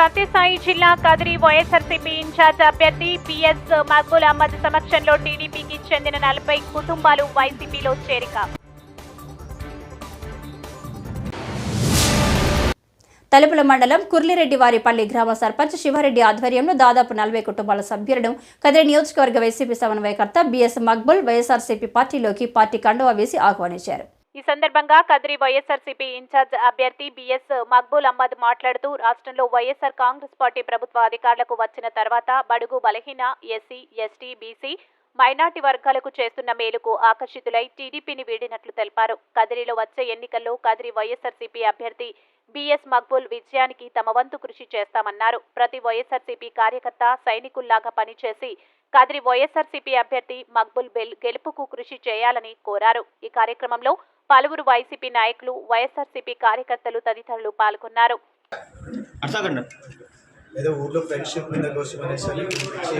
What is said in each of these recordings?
సత్యసాయి జిల్లా కదిరి వైఎస్ఆర్సీపీ ఇన్ఛార్జ్ అభ్యర్థి పిఎస్ మక్బుల్ అహ్మద్ సమక్షంలో టీడీపీకి చెందిన నలభై కుటుంబాలు వైసీపీలో చేరిక. తలుపుల మండలం కుర్లిరెడ్డివారిపల్లి గ్రామ సర్పంచ్ శివారెడ్డి ఆధ్వర్యంలో దాదాపు నలభై కుటుంబాల సభ్యులను కదిరి నియోజకవర్గ వైసీపీ సమన్వయకర్త బిఎస్ మక్బుల్ వైఎస్ఆర్సీపీ పార్టీలోకి పార్టీ కండువా వేసి ఆహ్వానించారు. ఈ సందర్భంగా కదిరి వైఎస్ఆర్సీపీ ఇన్ఛార్జ్ అభ్యర్థి బిఎస్ మక్బూల్ అహ్మద్ మాట్లాడుతూ రాష్ట్రంలో వైఎస్ఆర్ కాంగ్రెస్ పార్టీ ప్రభుత్వ అధికారులకు వచ్చిన తర్వాత బడుగు బలహీన ఎస్సీ ఎస్టీ బీసీ మైనార్టీ వర్గాలకు చేస్తున్న మేలుకు ఆకర్షితులై టీడీపీని వీడినట్లు తెలిపారు. కదిరిలో వచ్చే ఎన్నికల్లో కదిరి వైఎస్ఆర్సీపీ అభ్యర్థి బిఎస్ మక్బూల్ విజయానికి తమ వంతు కృషి చేస్తామన్నారు. ప్రతి వైఎస్ఆర్సీపీ కార్యకర్త సైనికుల్లాగా పనిచేసి కదిరి వైఎస్ఆర్సీపీ అభ్యర్థి మక్బుల్ బెల్ గెలుపుకు కృషి చేయాలని కోరారు. ఈ కార్యక్రమంలో పలువురు వైసీపీ నాయకులు వైఎస్ఆర్సీపీ కార్యకర్తలు తదితరులు పాల్గొన్నారు. ఏదో ఊర్లో ఫ్రెండ్షిప్ మీద కోసం అనేసి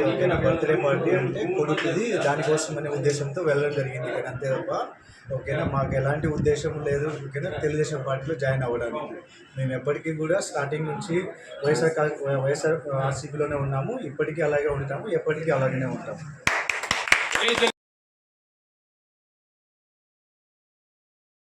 ఓకేనా బర్త్డే పార్టీ అంటే కొడుకుది దానికోసం అనే ఉద్దేశంతో వెళ్ళడం జరిగింది కానీ అంతే తప్ప ఓకేనా? మాకు ఎలాంటి ఉద్దేశం లేదు ఓకేనా? తెలుగుదేశం పార్టీలో జాయిన్ అవ్వడానికి. మేము ఎప్పటికీ కూడా స్టార్టింగ్ నుంచి వైఎస్ఆర్ కా- వైఎస్ఆర్ ఆర్సీపీలోనే ఉన్నాము. ఇప్పటికీ అలాగే ఉంటాము ఎప్పటికీ అలాగనే ఉంటాము.